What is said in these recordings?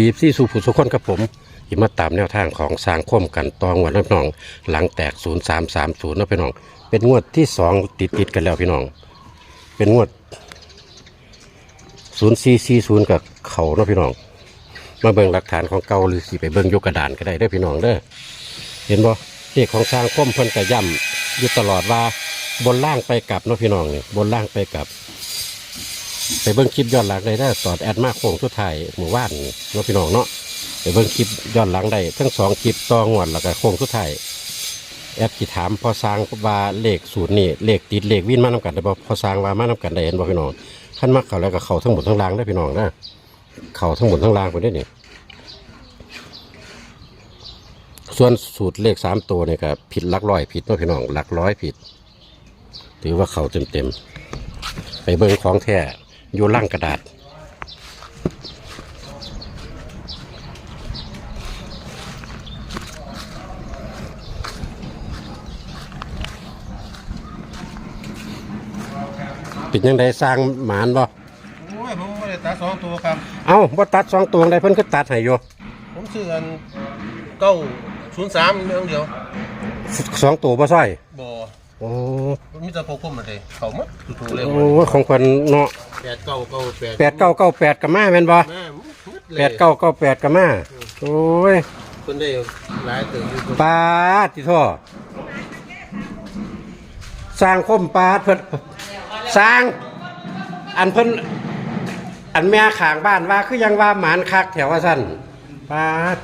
ยีบซี่สู่ผู้สุขคนกับผมยิมาตามแนวทางของสร้างคมกันตองวันน้อง หลังแตก 0330นะพี่น้อง เป็นงวดที่สองติดติดกันแล้วพี่น้อง เป็นงวด 0440กับเขานะพี่น้อง มาเบิ่งหลักฐานของเก่าหรือสิไปเบิ่งยกกระดานก็ได้เด้พี่น้องเด้อเห็นบ่เลขของสร้างคมเพิ่นก็ย่ำอยู่ตลอดว่าบนล่างไปกลับนะพี่น้องนี่บนล่างไปกลับ ไปเบิ่งคลิปย้อนหลังได้ได้อตอนแอดมาโค้งสุดท้ายหมู่บ้านนี่เนาะพี่น้องเนาะไปเบิ่งคลิปย้อนหลังได้ทั้งสองคลิปต่องวดแล้วก็โค้งสุดท้ายแอดสิถามพอสร้างว่าเลขสูตรนี่เลขติดเลขวิ่นมานํกันได้บ่พอสร้างว่ามานํกันได้เห็นบ่พี่น้องขั้นมาเขาแล้วก็เขาทั้งหมดทั้งล่างได้อพี่น้องนะเขาทั้งหมดทั้งล่างไปได้อนี่ส่วนสูตรเลขสามตัวเนี่ยก็ผิดหลักร้อยผิดเนาะพี่น้องหลักร้อยผิด ถือว่าเขาเต็มเต็มๆไปเบิ่งของแท้ อยู่ล่างกระดาษเป็นยังไงสร้างหมานบ่โอ้ยผมไม่ได้ตัดสองตัวครับ เอ้าบ่ตัดสองตัวได้เพิ่นก็ตัดให้อยู่ผมซื้ออันเก้าศูนย์สามเรื่องเดียวสองตัวบ่ซ้อยบ่ โอ้มีแต่พวกผมมาเลยเขาหมัดถูกๆเลยโอ้ของเพิ่นเนาะแปดเก้าเก้าแปดแปดเก้าเก้าแปดก็มาแม่นบ่แม่หมดเลยแปดเก้าเก้าแปดก็มาโอ้ยคนได้หลายตื่นอยู่คนปาดที่ท่อสร้างคมปาดเพิ่นสร้าง อันเพิ่นอันแม่ข้างบ้านว่าคือยังว่าหมานคักแถวว่าซั่นปาด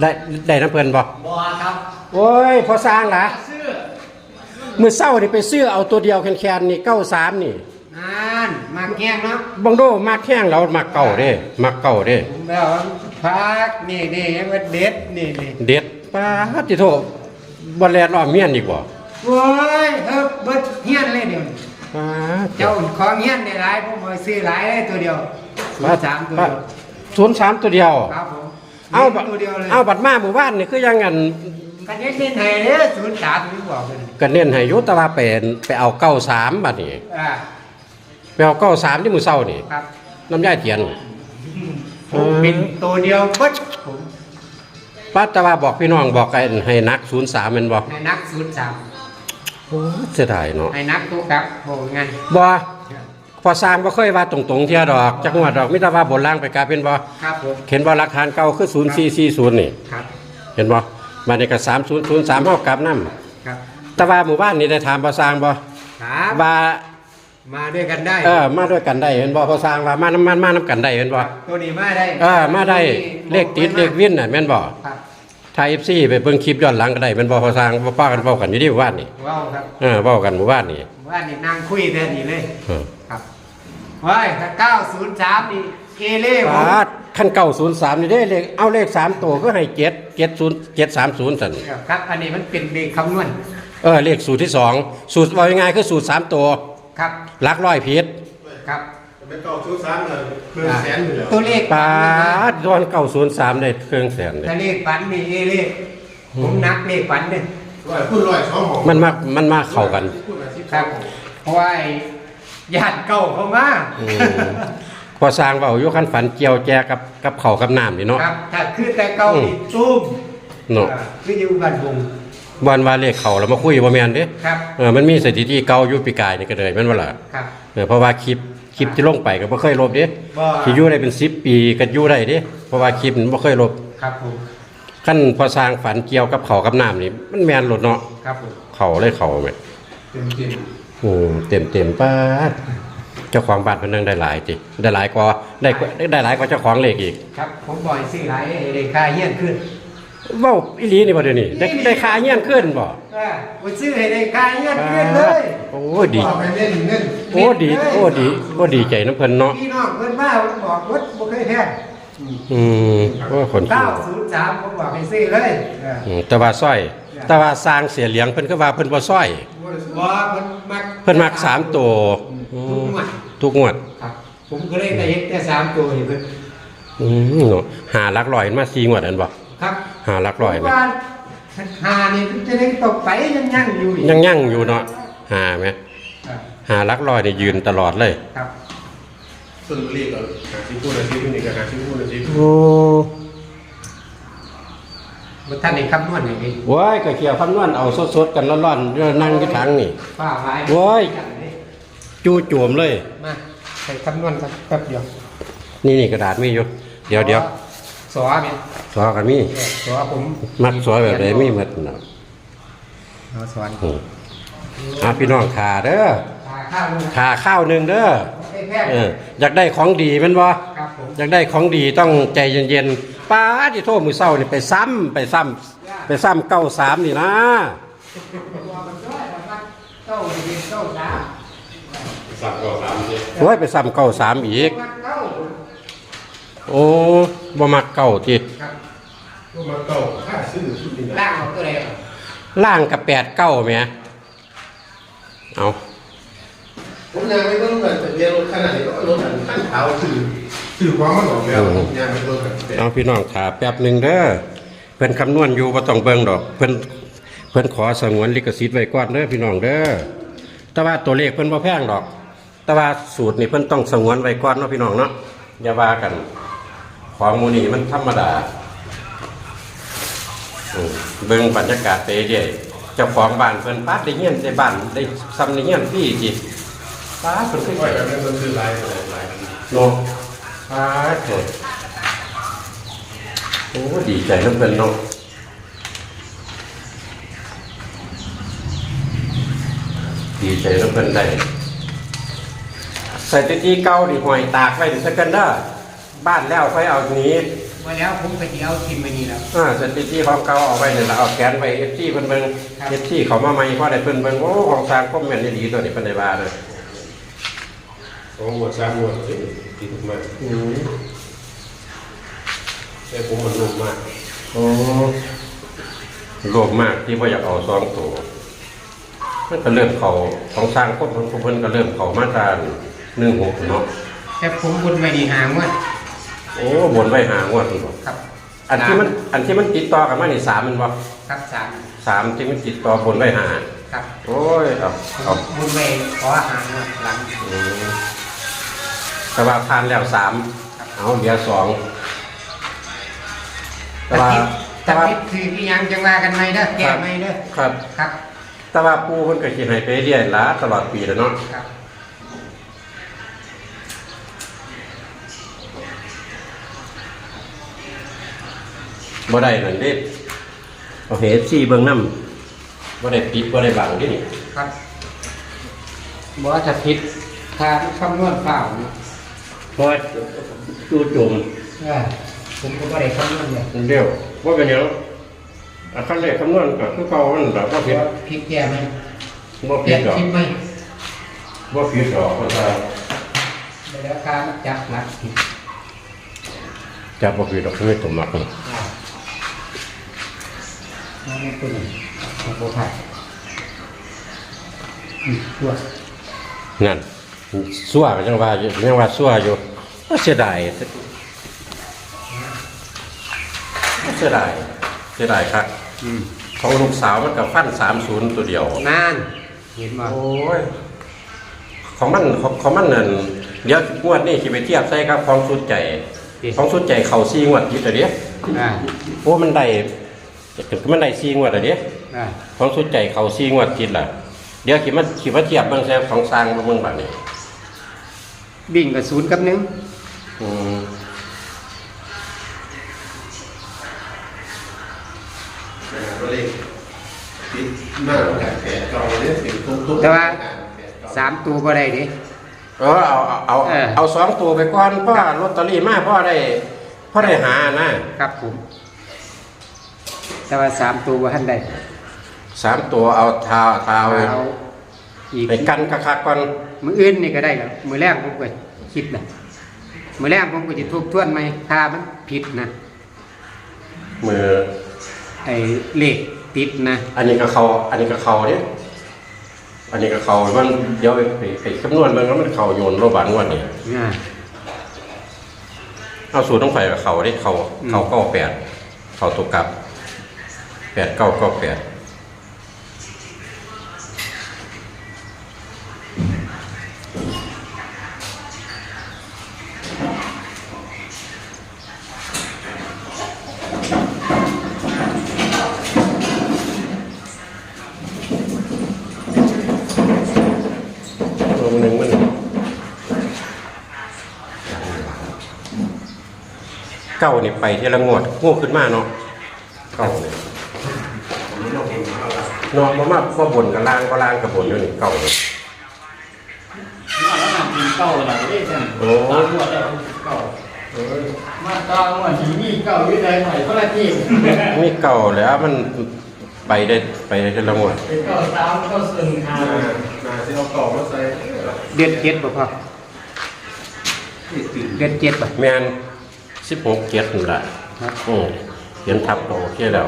ได้ได้น้ำเพิ่นบ่บอครับโอ้ยพอสร้างล่ะ ซื้อ มือเศร้านี่ไปซื้อเอาตัวเดียวแคนๆนี่เก้าสามนี่นานมาแกงเนาะบังโดมักแข้งเรามักเก่าเด้มักเก่าเด้ผมแล้วพักนี่นี่ยังว่าเด็ดนี่นี่เด็ดป้าดจิโทบอลแลนอ้อมเมียนอีกบ่โอ้ยเฮ้ยเบิดเฮียนเลยเดี๋ยวนี้ป้าดเจ้าของเฮียนได้หลายผมเอาซื้อหลายเลยตัวเดียวศูนย์สามตัวเดียวศูนย์สามตัวเดียวครับผมเอาบัตัวเดียวเลยเอาบัตรมาหมู่บ้านนี่คือยังงันกันเน้นเน้นให้เด้อศูนย์สามนี่บอกเลย กันเน้นให้อยุตว่าเป็นไปเอาเก้าสามบัดนี้อ่าไปเอาเก้าสามที่มือเศร้านี่ครับน้ำยาเทียนผมเป็นตัวเดียวเบิดผมป้าแตว่าบอกพี่น้องบอกกันให้นักศูนย์สามมันบอกให้นักศูนย์สามเสียดายเนาะให้นักตัวครับโอ้ไงบ่พอสร้างบ่เคยว่าตรงๆเที่ยดอกจักงหวัดดอกมิตรว่าบนล่างไปกลายเป็นบ่ครับผมเห็นบ่หลักฐานเก่าคือ0440นี่ครับเห็นบ่มาในก็3003เฮากลับนำครับ แต่ว่าหมู่บ้านนี่ได้ถามพอสร้างบ่ครับว่ามาด้วยกันได้เออมาด้วยกันได้เห็นบ่พอสร้างว่ามาน้ำมันมาน้ำกันได้เห็นบ่ตัวนี้มาได้เออมาได้เลขติดเลขวินน่ะแม่นบ่ครับถ้า FC ไปเบิ่งคลิปย้อนหลังก็ได้แม่นบ่พอสร้างบ่ป้ากันเว้ากันอยู่ที่หมู่บ้านนี่ว้าวครับเออเว้ากันหมู่บ้านนี่ว่านี่นั่งคุยแค่นี้เลยเออครับว้ายถ้าเก้าศูนย์สามนี่เอเล่ผมปาดคัน903นี่เด้เลขเอาเลขสามตัวก็ให้7 70 730ซั่น ครับ อันนี้มันเป็นเลขคำนวณ เออเลขสูตรที่สองสูตรว่ายังไงคือสูตรสามตัวครับหลักร้อยผิดครับเป็นเก้าศูนย์สามเลยเพิ่มแสนอยู่แล้วตัวเลขปาดย้อนเก้าศูนย์สามได้เครื่องแสนเลยถ้าเลขฝันนี่เอเล่ผมนักเลขฝันเนี่ยร้อยพูดร้อยสองหกมันมามันมาเข้ากันพูดละสิบครับเพราะว่าไอ้ญาติเก่าเขามาอืมพอสร้างเบาอยู่ขั้นฝันเกี่ยวแจกับกับเขาวกับน้ำนี่เนาะ ครับถ้าคือแต่เก่านี่ตุ้มเนาะอ่าคืออยู่บ้านวง วันว่าเลขเขาเรามาคุยบ่แม่นเด้ครับเออมันมีสถิติเก่าอยู่ปีกายนี่ก็เลยแม่นว่าล่ะครับเออเพราะว่าคลิปคลิปที่ลงไปก็บ่เคยลบเด้บ่ที่อยู่ได้เป็น10ปีก็อยู่ได้เด้เพราะว่าคลิปมันบ่เคยลบครับผมขั้นพอสร้างฝันเกี่ยวกับเขาวกับน้ำนี่มันแม่นหลดเนาะครับผมเขาเลยเขาแม่เต็มเต็มโอ้เต็มเต็มป้าดเจ้าของบ้านเพิ่นนึงได้หลายจิได้หลายกว่าได้กว่าได้หลายกว่าเจ้าของเลขอีกครับผมบ่อยซื้อหลายเลขค่าเฮี้ยนขึ้น เว้าอีหลีนี่บ่เดี๋ยวนี้ได้ได้ค่าเงี้ยนขึ้นบ่อ่าไปซื้อให้เลขค่าเฮี้ยนขึ้นเลยโอ้ดี บอกไปเล่นเล่นโอ้ดี โอ้ดีโอ้ดีใจน้ำเพิ่นเนาะพี่น้องเพิ่นมาผมบอกวัดบ่เคยแพ้อืมโอ้คนคิว903ผมบอกให้ซื้อเลยเอออืมแต่ว่าสร้อย แต่ว่าสร้างเสียเหลียงเพิ่นก็ว่าเพิ่นบ่สร้อย บ่เพิ่นมักเพิ่นมักสามตัวอืทุกมงวดทุกงวดครับ ผมก็เลยได้เฮ็ดแต่สามตัวนี่เพิ่นอืมเนาะหาหลักร้อยมา4งวดอันบ่ ครับหาหลักร้อยไหมว่าหานี่มันจะได้ตกไปยังยังอยู่อีกยังยั่งอยู่เนาะหาไหมครับหาหลักร้อยนี่ยืนตลอดเลย ครับส่วนรีบก็หาสิบพูดละสิบนี่ก็หาสิบพูดละสิบโอ้บ่ท่านได้คำนวณให้เองโว้ยก็เกี่ยวคำนวณเอาสดๆกันร้อนๆเดี๋ยวนั่งอยู่ถังนี่ ป้าไว้โอ้ย จู่โจมเลย มาใส่คำนวณสักแป๊บเดียว นี่นี่กระดาษมีอยู่ เดี๋ยวเดี๋ยว สอเนี่ยสอกันมีสอผมมัดสอยแบบไหนมีหมัดน่ะเอาสอนอืมอะพี่น้องขาเด้อทาข้าวนึงขาข้าวหนึ่งเด้อให้แพทย์เอออยากได้ของดีแมันบ่ครับผมอยากได้ของดีต้องใจเย็นๆป้าที่โทษมือเศร้านี่ไปซ้ำไปซ้ำไปซ้ำเก้าสามนี่นะตัวมันด้วยมันมาเต้าเรียนเต้าสามโอ้ยไปซ้ำเก้าสามอีกมันเต้าโอ้ บ่มักเก้าทีครับก็มาเก่าค่าซื้อชุดนี้ล่างของตัวเองล่างกับแปดเก้าแหม่เอาผมยังไม่ต้องแบบเรียนรถขนาดนี้ก็รถขั้นเท้าซื้อซื้อความมันออกแล้วยังไม่ต้องแบบเอาพี่น้องขาแป๊บหนึ่งเด้อเพิ่นคำนวณอยู่บ่ต้องเบิ่งดอกเพิ่นเพิ่นขอสงวนลิขสิทธิ์ไว้ก่อนเด้อพี่น้องเด้อแต่ว่าตัวเลขเพิ่นบ่แพงดอก แต่ว่าสูตรนี่เพิ่นต้องสงวนไว้ก่อนเนาะพี่น้องเนาะอย่าว่ากัน ของหมูนี่มันธรรมดาอืมเบิ่งบรรยากาศไปเรื่อยเจ้าของบ้านเพิ่นปาดได้เฮียนได้บ้านได้ซ้ำได้เฮียนพี่จิปาดเพิ่นคือก็อย่างนั้นมันคือลายอะไรลายโลปาดเถอะโอ้ดีใจน้ำเพิ่นเนาะดีใจน้ำเพิ่นได้ใส่ตะกี้เก่าดิหอยตากไว้ดิสักกันเด้อ บ้านแล้วค่อยเอาหนี้มาแล้วผมไปเอาทิมมานี่แล้ว อ่าสถิติของเก่าเอาไว้เนี่ยละเอาแขนไว้เอฟซีเพิ่นเบิ่งครับ เอฟซีเขามาใหม่พอได้เพิ่นเบิ่งโอ้ของสร้างคอมเมนต์ดีตัวนี้เพิ่นได้ว่าเลยของหัวสามหัวติดติดมาอืมแต่ผมมันนุ่มมากโอ้โลภมากที่บ่อยากเอาสองตัวมันก็เริ่มเขาของสร้างคมของเพิ่นก็เริ่มเขามาตรา16เนาะแต่ผมบนไม่ดีหางว่า โอ้บนไว้หางวดพุ่นบ่ครับอันที่มันอันที่มันติดต่อกันมานี่สามแมันบ่ครับสามสามที่มันติดต่อบนไว้หาครับโอ้ยเอาเอาบนไม่ขอหางว่าหลังอืมแต่ว่าทานแล้วสามเอาเหลือสองแต่ว่าแต่แต่ว่าพิษคือที่ยังจังว่ากันไหมเด้อแก้ไหมเด้อครับครับ แต่ว่าปูเพิ่นก็สิให้ไปเรียนละตลอดปีแล้วเนาะครับ บ่ได้นั่นเด้เอาเฮ็ดซี่เบิ่งนำบ่ได้ปิดบ่ได้บังเดินี่ครับบอกว่าจะพิษทานคำนวณเปล่าเนี่ยเพราะว่าจู่โจมเออผมก็ไม่ได้คำนวณเลยมันเร็วบ่เป็นหยังอันคันเลขคำนวณก็คือเก่ามันแบบบ่ผิดพริกแก้ไหมบ่เปผิลี่ยดนดอกทิมไหมบ่ผิดดอกเพราะว่าไปแล้วการจับหลักผิดจับบ่ผิดดอกคือตัวมักนี่อ่า น้องนี่ตัวหนึ่งของโบผัดอืมตัวนั่นซั่วก็ยังว่าอยู่ยังว่าซั่วอยู่ก็เสียดายเสียดายเสียดายครับอืมของลูกสาวมันกับฟัน30ตัวเดียวนานเห็นบ่โอ้ยของมันของของมันนั่นเดี๋ยวงวดนี้สิไปเทียบใส่ครับของสุดใจของสุดใจเขาซีงวดติดอะเดียอ่าโอ้มันได้ มันได้ซีงวดอะเดียอ่าของสุดใจเขาซีงวดติดล่ะ เดี๋ยวคิดมันคิดว่าเทียบเบิ่งแซ่ของสร้างบ่เบิ่งบัดนี้บิ่งกับศูนย์กับหนึ่งอืมก็เลยติดมากจากแผลจองเนี่ยสิทุกทุกแต่ว่าสามตัวบ่ได้ดิ เออเอาเอาเอาเออ เอาสองตัวไปก่อนเพราะว่าลอตเตอรี่มาพ่อได้พ่อได้หานะครับผม แต่ว่าสามตัวบ่ทันได้สามตัวเอาเท้าเท้าเอาอีกไปกันคักๆก่อนมืออื่นนี่ก็ได้แล้วมือแรกผมก็คิดนะมือแรกผมก็จะทบทวนไหมถ้ามันผิดนะมือไอ้เลขติดนะอันนี้ก็เขาอันนี้ก็เขาเนี่ยอันนี้ก็เขามันเดี๋ยวไปไปไปคำนวณมันก็มันเขาโยนโรบันวันนี้อ่าเอาสูตรต้องไฟกับเขาได้เขาอืมเขาเก้าแปดเขาตกกลับ แปดเก้าก็แปดเก้านี่ไปที่ละงวดงวขึ้นมาเนาะ นอนบ่มาบ่บนกับล่างก็ล่างกับบนอยู่นี่เก้าเนี่ยมาแล้วนำกินเก่าหลายได้จังโอ้ตามหัวได้เก่ามาตามหัวทีนี่เก่าอยู่ใดหน่อยก็ละที่มีเก่าแล้วมันไปได้ไปได้เทละงวดเป็นเก่าตามเก่าซึ่งหานานาที่เอากล่องมาใส่เดือนเจ็ดบ่พ่อเดือนเจ็ดบ่แม่นสิบหกเจ็ดนี่แหละครับอืมเขียนทับก็โอเคแล้ว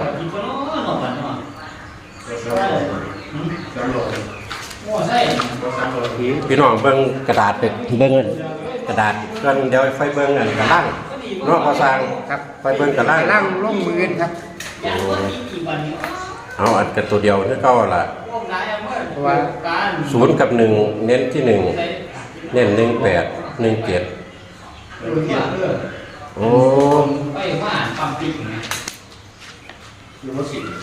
ใส่จำลองพี่น้องเบิ่งกระดาษไปเบิ่งอันกระดาษก่อนเดี๋ยวไฟเบิ่งอันกระล่างเนอกพอสร้างครับไฟเบิ่งกระล่างล่างลงมือกันครับอีกวันนี้เอาอันกันตัวเดียวนี่ก็ล่ะพวกนายเมื่อการศูนย์กับหนึ่งเน้นที่หนึ่งเน้นหนึ่งแปดหนึ่งเจ็ดเขียนเรื่องโอ้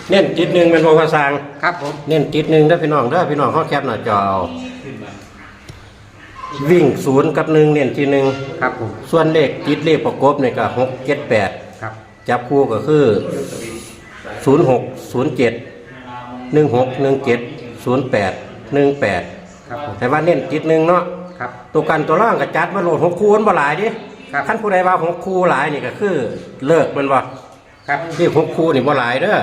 เน้นติดหนึ่งเป็นพอสร้าง ครับผม เน้นติดหนึ่งเด้อพี่น้องเด้อพี่น้องเขาแคปหน้าจอเอาวิ่งศูนย์กับหนึ่งเน้นที่หนึ่งครับผม ส่วนเลขติดเลขประกบเนี่ยก็หกเจ็ดแปดครับ จับคู่ก็คือศูนย์หกศูนย์เจ็ดหนึ่งหกหนึ่งเจ็ดศูนย์แปดหนึ่งแปดครับผม แต่ว่าเน้นติดหนึ่งเนาะครับ ตัวกันตัวร่างก็จัดมาโหลดหกคู่มันบ่หลายดิครับ ขั้นผู้ใดว่าหกคู่หลายนี่ก็คือเลิกมันบ่ ครับที่หกคู่นี่บ่หลายเด้อ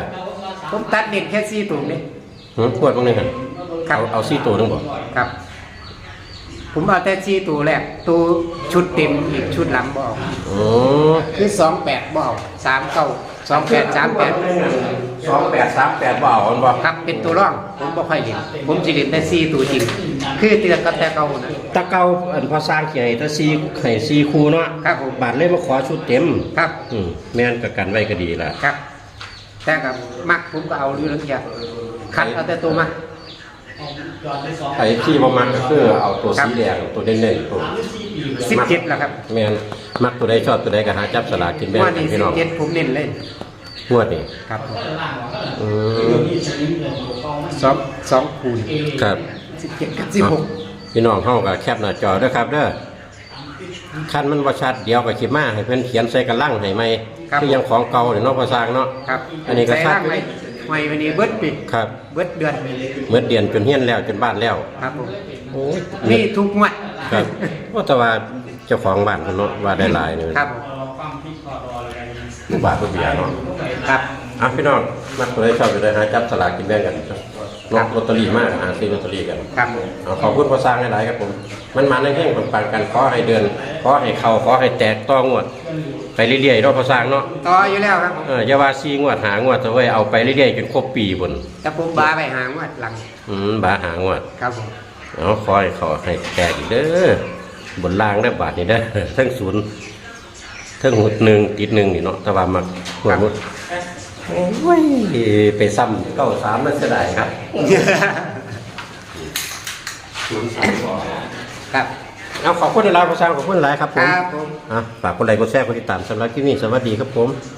ผมตัดเด็กแค่สี่ตัวนี่หืมขวดตรงนี้กันครับเอาเอาซี่ตัวหนึงบ่ครับ ผมเอาแต่สี่ตัวแรกตัวชุดเต็มอีกชุดหลังบเอกอ๋อคือสองแปดบเอกสามเก้าสองแปดสามแปด สองแปดสามแปดบ่เอามันบ่ครับเป็นตัวร่องผมบ่ค่อยเล่นผมสิเล่นแต่สี่ตัวจริง คือเตือนกับแต่เก่านะ ตะเกาอันพอสร้างเขียนให้แตะซีให้ซีคู่เนาะครับผม บาทเลยมาขอชุดเต็มครับ อืมแม่นก็กันไว้ก็ดีล่ะครับ แต่กับมักผมก็เอาอยู่แล้วเดียวคัดเอาแต่ตัวมา ไอ้ที่บ่มักก็คือเอาตัวสีแดงตัวเด่นๆตัวสิบเจ็ดแล้วครับ แม่นมักตัวใดชอบตัวใดก็หาจับสลากกินแบ่งว่ากันี่นสิพี่บน้อง เจ็ดผมเน้นเลย งวดนี้ครับผมอืมสองสองคูณครับ สิบเจ็ดกับสิบหกพี่น้องเฮาก็แคปหน้าจอเด้อครับเด้อคันมันบ่ชัดเดี๋ยวก็สิมาให้เพิ่นเขียนใส่กระลังให้ใหม่คือยังของเก่านี่เนาะภาษาเนาะ ครับอันนี้ก็ใส่ชัดร่างไว้ไว้วันนี้เบิดปีครับเบิดเดือนเมื่อเดือนจนเฮียนแล้วจนบ้านแล้วครับผมโอ้ยนี่ทุกงวดครับว่าแต่ว่าเจ้าของบ้านเพิ่นเนาะว่าได้หลายนี่ครับผม ความคิดคอรออะไรกันบาทบ่เบียเนาะครับ อะพี่น้องมักตัวใดชอบตัวใดหาจับสลากกินแบ่งกันนอกลอตเตอรี่มากหาซื้อลอตเตอรี่กันครับผมเอาขอบคุณพอสร้างให้หลายครับผม มันมาในแห่งปังๆกันขอให้เดือนขอให้เข้าขอให้แตกต้องวด ไปเรื่อยๆเนาะพอสร้างเนาะต่ออยู่แล้วครับผมเอออย่าว่าซีงวดหางวดแต่ว่าเอาไปเรื่อยๆจนครบปีบนแต่ผมบาไปหางวดหลัง อืมบาหางวดครับผมเอาขอให้เขาให้แตกอีกเด้อบนล่างได้อบาทนี่เด้อทั้งศูนย์ ทั้งหุดหนึ่งติดหนึ่งนี่เนาะแต่ว่ามักหัวมุดโอ้ยไปซ้ำเก้าสามนั่นเสียดายครับศูนย์สามสองครับเอาขอบคุณหลายๆพอสร้างขอบคุณหลายครับผคมรับผมอะฝากคนใดกดแชร์กดติดตามสำหรับที่นี่สวัสดีครับผมค